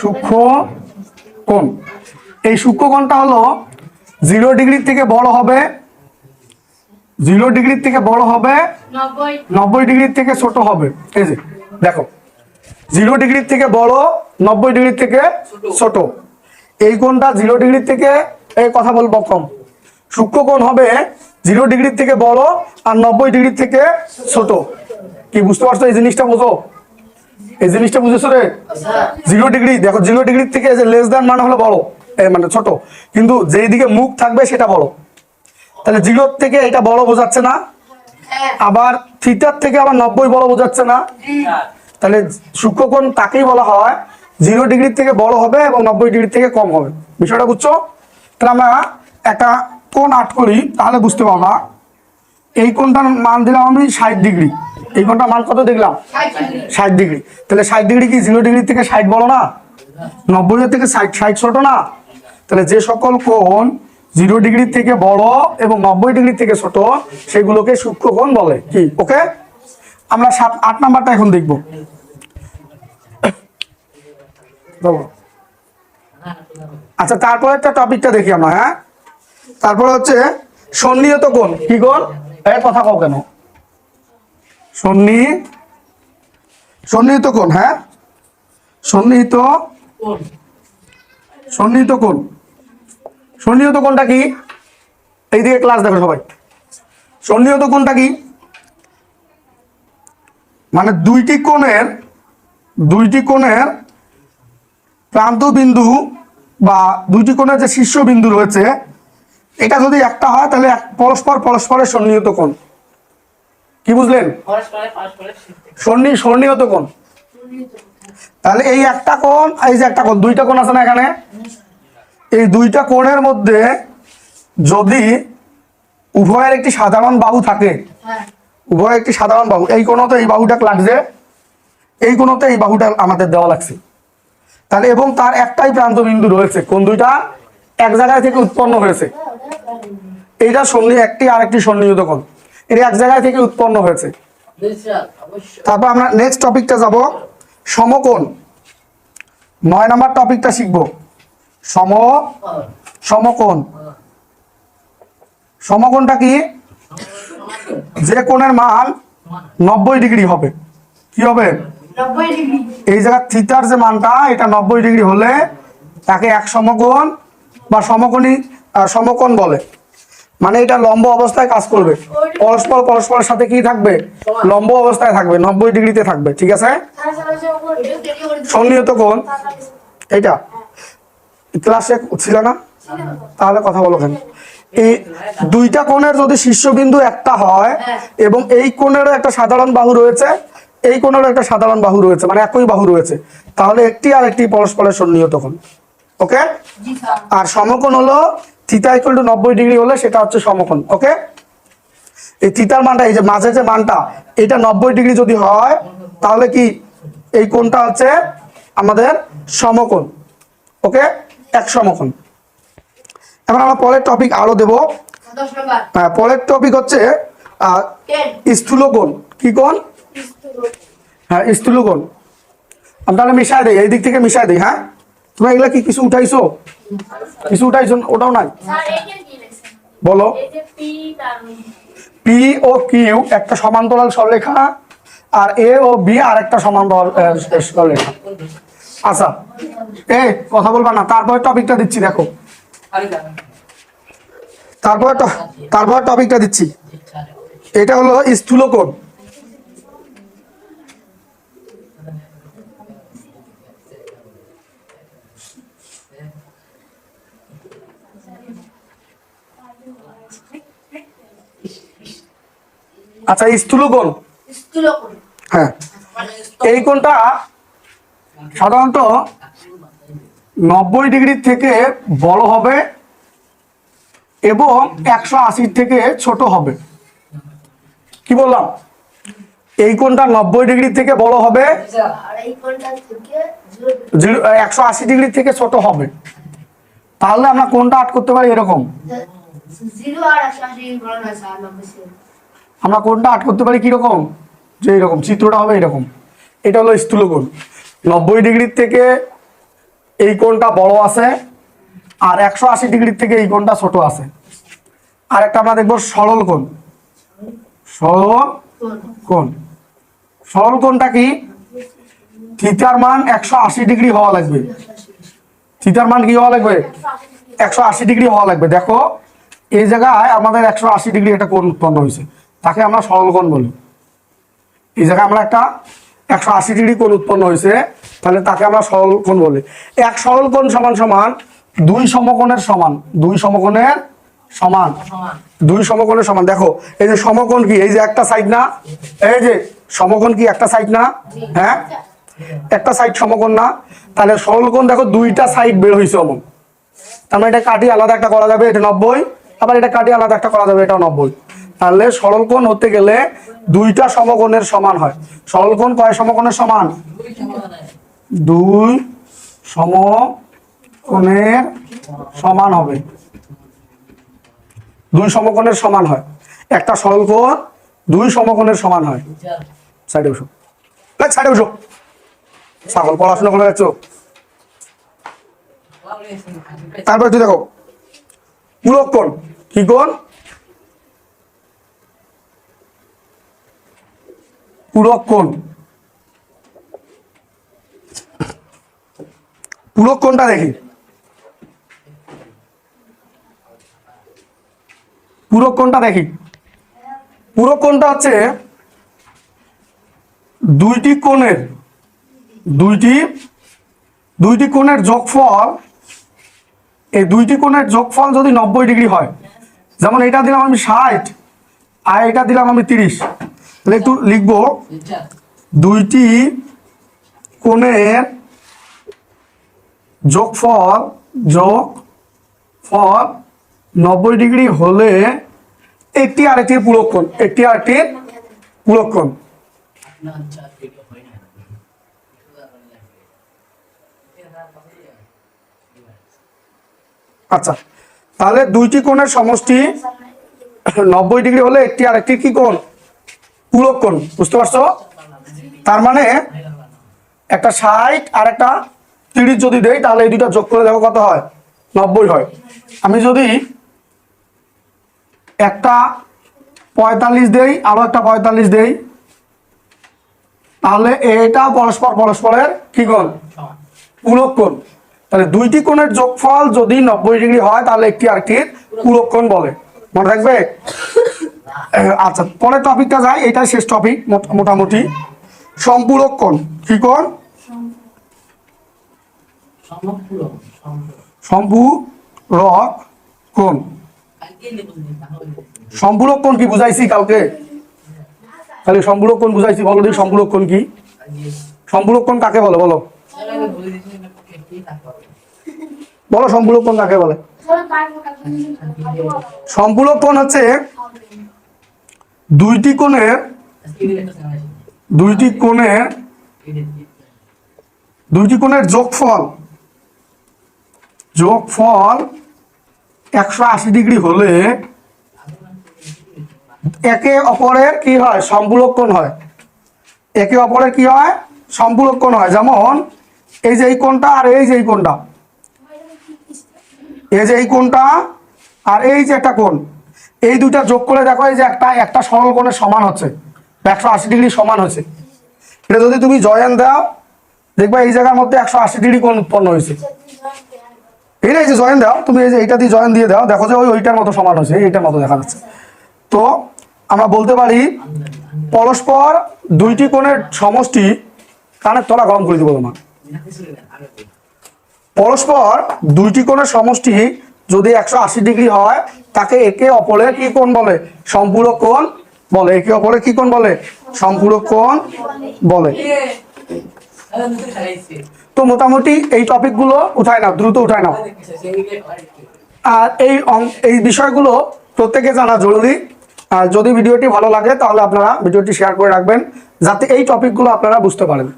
সূক্ষ্ম কোণ। এই সূক্ষ্ম কোণটা হলো জিরো ডিগ্রি থেকে বড় হবে জিরো ডিগ্রি থেকে বড় হবে নব্বই। ডিগ্রি থেকে ছোট হবে। এই যে দেখো জিরো ডিগ্রি থেকে বড় নব্বই ডিগ্রি থেকে ছোট। এই কোণটা জিরো ডিগ্রি থেকে এই কথা বলব কম। সূক্ষ্ম কোণ হবে জিরো ডিগ্রি থেকে বড় আর নব্বই ডিগ্রি থেকে ছোট। কি বুঝতে পারছ এই জিনিসটা বোঝো? এই জিনিসটা বুঝেছ রে? জিরো ডিগ্রি দেখো জিরো ডিগ্রি থেকে যে লেস দ্যান মানে হলো বড় মানে ছোট। কিন্তু যেই দিকে মুখ থাকবে সেটা বড়। তাহলে জিরো থেকে এটা বড় বোঝাচ্ছে না, আবার থিটার থেকে আবার নব্বই বড় বোঝাচ্ছে না। তাহলে সূক্ষ্মকোণ তাকেই বলা হয় জিরো ডিগ্রি থেকে বড় হবে এবং নব্বই ডিগ্রি থেকে কম হবে। বিষয়টা বুঝছ? তাহলে আমরা একটা কোণ আট করি, তাহলে বুঝতে পারবা, এই কোণটার মান দিলাম আমি ষাট ডিগ্রি এই কোণটার মান কত দেখলাম? ষাট ডিগ্রি। তাহলে ষাট ডিগ্রি কি জিরো ডিগ্রি থেকে ষাট বড় না? নব্বই থেকে ষাট ষাট ছোট না? তাহলে যে সকল কোণ জিরো ডিগ্রি থেকে বড় এবং নব্বই ডিগ্রি থেকে ছোট, সেগুলোকে সূক্ষ্ম কোণ বলে। কি? ওকে? আমরা সাত, আট নাম্বারটা এখন দেখব। আচ্ছা তারপরে একটা টপিকটা দেখি আমরা হ্যাঁ? তারপরে হচ্ছে সন্নিহিত কোণ। কি কোণ? এর কথা কও কেন? সন্নি সন্নিহিত কোণ হ্যাঁ? সন্নিহিত সন্নিহিত কোণ। সন্নিহিত কোণটা কি? এইদিকে ক্লাস দেখো সবাই। সন্নিহিত কোণটা কি? মানে দুইটি কোণের দুইটি কোণের প্রান্ত বিন্দু বা দুইটি কোণের যে শীর্ষ বিন্দু রয়েছে এটা যদি একটা হয় তাহলে এক- পরস্পর পরস্পরের সন্নিহিত কোণ। কি বুঝলেন? সন্নি সন্নিহিত কোণ? তাহলে এই একটা কোণ এই যে একটা কোণ দুইটা কোণ আছে না এখানে? এই দুইটা কোণের মধ্যে যদি উভয়ের একটি সাধারণ বাহু থাকে উভয় একটি সাধারণ বাহু এই কোণতে এই বাহুটা লাগছে এই কোণতে এই বাহুটা আমাদের দেওয়া লাগছে। তাহলে এবং তার একটাই প্রান্ত বিন্দু রয়েছে কোন দুইটা এক জায়গায় থেকে উৎপন্ন হয়েছে। এইটা সন্নি একটি আরেকটি সন্নিহিত কোণ। এটা এক জায়গায় থেকে উৎপন্ন হয়েছে। তারপর আমরা নেক্সট টপিকটা যাব সমকোণ। নয় নম্বর টপিকটা শিখব। সম সমকোণ। সমকোণটা কি? যে কোণের মান নব্বই ডিগ্রি হবে। কি হবে? এই জায়গার থিতার যে মানটা এটা নব্বই ডিগ্রি হলে তাকে এক সমকোণ বা সমকোণী সমকোণ বলে। মানে এটা লম্ব অবস্থায় কাজ করবে। পরস্পর পরস্পরের সাথে কি থাকবে? লম্ব অবস্থায় থাকবে, নব্বই ডিগ্রিতে থাকবে, ঠিক আছে? সন্নিহিত কোণ এটা ক্লাসে ছিল না? তাহলে কথা বলো কেন এই দুইটা কোণের যদি শীর্ষবিন্দু একটা হয়, এবং এই কোণেরও একটা সাধারণ বাহু রয়েছে, এই কোণেরও একটা সাধারণ বাহু রয়েছে মানে একই বাহু রয়েছে, তাহলে একটি আর একটি পরস্পরের সন্নিহিত কোণ। ওকে? আর সমকোণ হলো থিতা ইকুয়াল টু নব্বই ডিগ্রি হলে সেটা হচ্ছে সমকোণ ওকে এই থিতার মানটা এই যে মাঝে যে মানটা এটা নব্বই ডিগ্রি যদি হয় তাহলে কি এই কোণটা হচ্ছে আমাদের সমকোণ ওকে এক সমকোণ। এবার আমরা পরের টপিক আরও দেব। হ্যাঁ, পরের টপিক হচ্ছে স্থূলকোণ কি কোণ? হ্যাঁ স্থূলকোণ। আমি তাহলে মিশাই দিই এই দিক থেকে মিশাই দিই হ্যাঁ? তুমি এগুলা কি কিছু উঠাইছো? কিছু উঠাইছো? ওটাও নাই? বলো। পি ও কিউ একটা সমান্তরাল সরলেখা আর এ ও বি আর একটা সমান্তরাল সরলেখা আচ্ছা এ কথা বলবা না তারপরে টপিকটা দিচ্ছি দেখো। তারপরে তারপরে টপিকটা দিচ্ছি। এটা হলো স্থূলকোণ। আচ্ছা স্থূলকোণ স্থূল কোণ। হ্যাঁ। এই কোণটা সাধারণত নব্বই ডিগ্রি থেকে বড় হবে এবং একশো আশির থেকে ছোট হবে। কি বললাম? এই কোণটা নব্বই ডিগ্রি থেকে বড় হবে। একশো আশি ডিগ্রি থেকে ছোট হবে। তাহলে আমরা কোনটা আট করতে পারি এরকম। জিরো আর একশো আশি বলা নয় স্যার নব্বই ছিল আমরা কোনটা আট করতে পারি কীরকম? যে এরকম, চিত্রটা হবে এরকম। এটা হলো স্থূলকোণ নব্বই ডিগ্রির থেকে এই কোণটা বড় আছে, আর একশো আশি ডিগ্রির থেকে এই কোণটা ছোট আছে। আর একটা আমরা দেখব সরল কোণ। সরল কোণ। সরল কোণটা কি? থিতার মান একশো আশি ডিগ্রি হওয়া লাগবে। থিতার মান কি হওয়া লাগবে? একশো আশি ডিগ্রি হওয়া লাগবে। দেখো, এই জায়গায় আমাদের একশো আশি ডিগ্রি একটা কোণ উৎপন্ন হয়েছে। তাকে আমরা সরলকোণ বলি। এই জায়গায় আমরা একটা একশো আশি ডিগ্রি কোণ উৎপন্ন হয়েছে তাহলে তাকে আমরা সরল কোণ বলি। এক সরল কোণ সমান সমান দুই সমকোণের সমান দুই সমকোণের সমান। দুই সমকোণের সমান। দেখো এই যে সমকোণ কি? এই যে একটা সাইড না? এই যে সমকোণ কি? একটা সাইড না? হ্যাঁ? একটা সাইড সমকোণ না? তাহলে সরলকোণ দেখো দুইটা সাইড বের হয়েছে অমন তার মানে এটা কাটি আলাদা একটা করা যাবে এটা নব্বই। আবার এটা কাটি আলাদা একটা করা যাবে এটাও নব্বই। তাহলে সরল কোণ হতে গেলে দুইটা সমকোণের সমান হয়। সরল কোণ কয় সমকোণের সমান? দুই সমকোণের সমান হবে। দুই সমকোণের সমান হয়। একটা সরল কোণ দুই সমকোণের সমান হয়। সাইডে বসো। সাইডে বসো। ছাগল পড়াশোনা করে যাচ্ছ? তারপরে তুই দেখো। পূরক কোণ? কি কোণ? পূরক কোণ। পূরক কোণটা দেখি। পূরক কোণটা দেখি। পূরক কোণটা হচ্ছে দুইটি কোণের, দুইটি দুইটি কোণের যোগফল। এই দুইটি কোণের যোগফল যদি নব্বই ডিগ্রি হয়, যেমন এটা দিলাম আমি ষাট, আর এটা দিলাম আমি তিরিশ। তাহলে একটু লিখব। দুইটি কোণের যোগফল যোগ ফল নব্বই ডিগ্রি হলে একটি আরেকটির পূরক কোণ একটি আরেকটির পূরক কোণ। আচ্ছা তাহলে দুইটি কোণের সমষ্টি নব্বই ডিগ্রি হলে একটি আরেকটি কি কোণ? পূরক কোণ বুঝতে পারছ? তার মানে একটা ষাট আর একটা তিরিশ যদি দেই, তাহলে এই দুইটা যোগ করে দেখো কত হয়? নব্বই হয়। আমি যদি একটা পঁয়তাল্লিশ দেই, আরও একটা পঁয়তাল্লিশ দেই, তাহলে এটা পরস্পর পরস্পরের কি কোণ? পূরক কোণ তাহলে দুইটি কোণের যোগফল যদি নব্বই ডিগ্রি হয়, তাহলে একটি আরেকটির পূরক কোণ বলে। মনে রাখবে আচ্ছা পরের টপিকটা যাই, এটাই শেষ টপিক মোটামুটি। সম্পূরক কোণ কি কোণ? সম্পূরক কোণ সম্পূরক কোণ কি বুঝাইছি কালকে? তাহলে সম্পূরক কোণ বুঝাইছি, বলো দেখি সম্পূরক কোণ কি। সম্পূরক কোণ কাকে বলে, বলো? বলো সম্পূরক কোণ কাকে বলে। সম্পূরক কোণ হচ্ছে দুইটি কোণের দুইটি কোণের দুইটি কোণের যোগফল যোগফল একশো আশি ডিগ্রি হলে একে অপরের কি হয়? সম্পূরক কোণ হয়। একে অপরের কি হয়? সম্পূরক কোণ হয়। যেমন, এই যে এই কোণটা আর এই যে এই কোণটা। এই যে এই কোণটা আর এই যে একটা কোণ। এই দুইটা যোগ করে দেখো এই যে একটা একটা সরল কোণের সমান হচ্ছে। একশো আশি ডিগ্রি সমান হচ্ছে এটা যদি তুমি জয়েন দাও দেখবা এই জায়গার মধ্যে একশো আশি ডিগ্রি কোণ উৎপন্ন হয়েছে। এই না, এই যে জয়েন দাও তুমি এই যে এইটা দিয়ে জয়েন দিয়ে দাও দেখো যে ওই ওইটার মতো সমান হয়েছে এইটার মতো দেখা যাচ্ছে। তো আমরা বলতে পারি পরস্পর দুইটি কোণের সমষ্টি কানের তলা গরম করে দিব তোমার পরস্পর দুইটি কোণের সমষ্টি যদি একশো আশি ডিগ্রি হয়, তাকে একে অপরের কি কোণ বলে? সম্পূরক কোণ বলে। একে অপরের কি কোণ বলে? সম্পূরক কোণ বলে। তো মোটামুটি এই টপিকগুলো উঠায় নাও, দ্রুত উঠায় নাও। আর এই এই বিষয়গুলো প্রত্যেকে জানা জরুরি। আর যদি ভিডিওটি ভালো লাগে, তাহলে আপনারা ভিডিওটি শেয়ার করে রাখবেন, যাতে এই টপিকগুলো আপনারা বুঝতে পারেন।